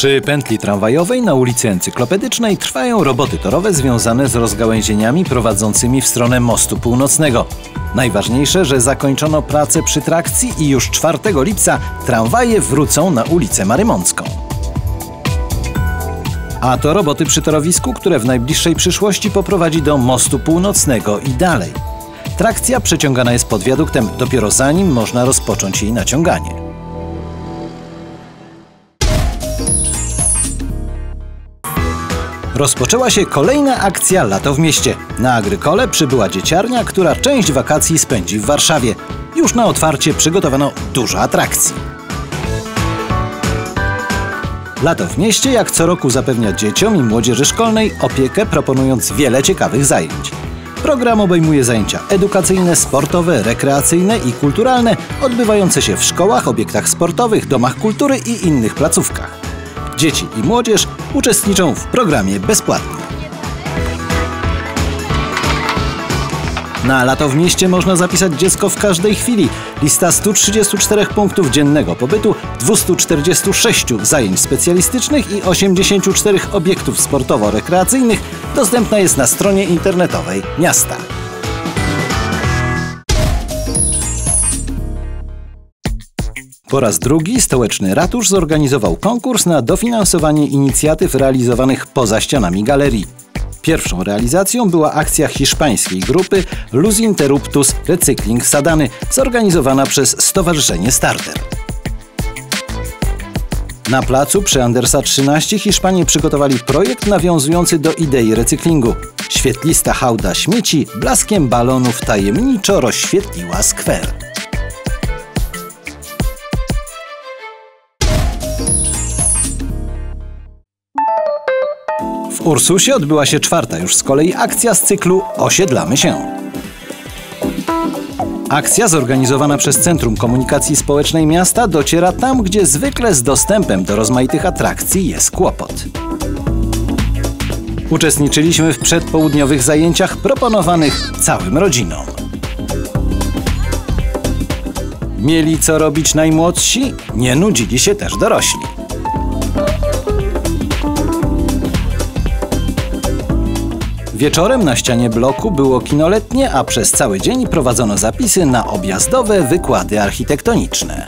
Przy pętli tramwajowej na ulicy Encyklopedycznej trwają roboty torowe związane z rozgałęzieniami prowadzącymi w stronę mostu północnego. Najważniejsze, że zakończono pracę przy trakcji i już 4 lipca tramwaje wrócą na ulicę Marymącką. A to roboty przy torowisku, które w najbliższej przyszłości poprowadzi do mostu północnego i dalej. Trakcja przeciągana jest pod wiaduktem dopiero zanim można rozpocząć jej naciąganie. Rozpoczęła się kolejna akcja Lato w mieście. Na Agrykole przybyła dzieciarnia, która część wakacji spędzi w Warszawie. Już na otwarcie przygotowano dużo atrakcji. Lato w mieście jak co roku zapewnia dzieciom i młodzieży szkolnej opiekę, proponując wiele ciekawych zajęć. Program obejmuje zajęcia edukacyjne, sportowe, rekreacyjne i kulturalne, odbywające się w szkołach, obiektach sportowych, domach kultury i innych placówkach. Dzieci i młodzież uczestniczą w programie bezpłatnie. Na lato w mieście można zapisać dziecko w każdej chwili. Lista 134 punktów dziennego pobytu, 246 zajęć specjalistycznych i 84 obiektów sportowo-rekreacyjnych dostępna jest na stronie internetowej miasta. Po raz drugi stołeczny ratusz zorganizował konkurs na dofinansowanie inicjatyw realizowanych poza ścianami galerii. Pierwszą realizacją była akcja hiszpańskiej grupy Luz Interruptus Recykling Sadany, zorganizowana przez Stowarzyszenie Starter. Na placu przy Andersa 13 Hiszpanie przygotowali projekt nawiązujący do idei recyklingu. Świetlista hałda śmieci blaskiem balonów tajemniczo rozświetliła skwer. W Ursusie odbyła się czwarta już z kolei akcja z cyklu Osiedlamy się. Akcja zorganizowana przez Centrum Komunikacji Społecznej Miasta dociera tam, gdzie zwykle z dostępem do rozmaitych atrakcji jest kłopot. Uczestniczyliśmy w przedpołudniowych zajęciach proponowanych całym rodzinom. Mieli co robić najmłodsi, nie nudzili się też dorośli. Wieczorem na ścianie bloku było kinoletnie, a przez cały dzień prowadzono zapisy na objazdowe wykłady architektoniczne.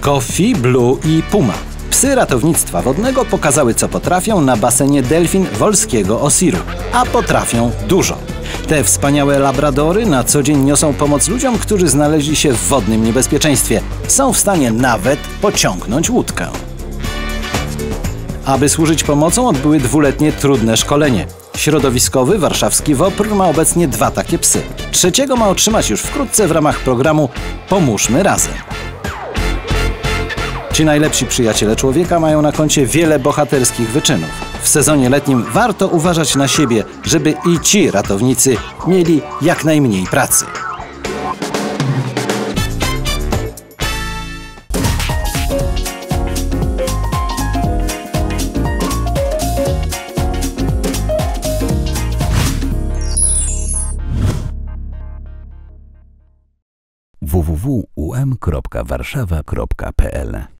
Coffee, Blue i Puma. Psy ratownictwa wodnego pokazały co potrafią na basenie Delfin Wolskiego Osiru, a potrafią dużo. Te wspaniałe labradory na co dzień niosą pomoc ludziom, którzy znaleźli się w wodnym niebezpieczeństwie. Są w stanie nawet pociągnąć łódkę. Aby służyć pomocą, odbyły dwuletnie trudne szkolenie. Środowiskowy warszawski WOPR ma obecnie dwa takie psy. Trzeciego ma otrzymać już wkrótce w ramach programu Pomóżmy Razem. Ci najlepsi przyjaciele człowieka mają na koncie wiele bohaterskich wyczynów. W sezonie letnim warto uważać na siebie, żeby i ci ratownicy mieli jak najmniej pracy. www.um.warszawa.pl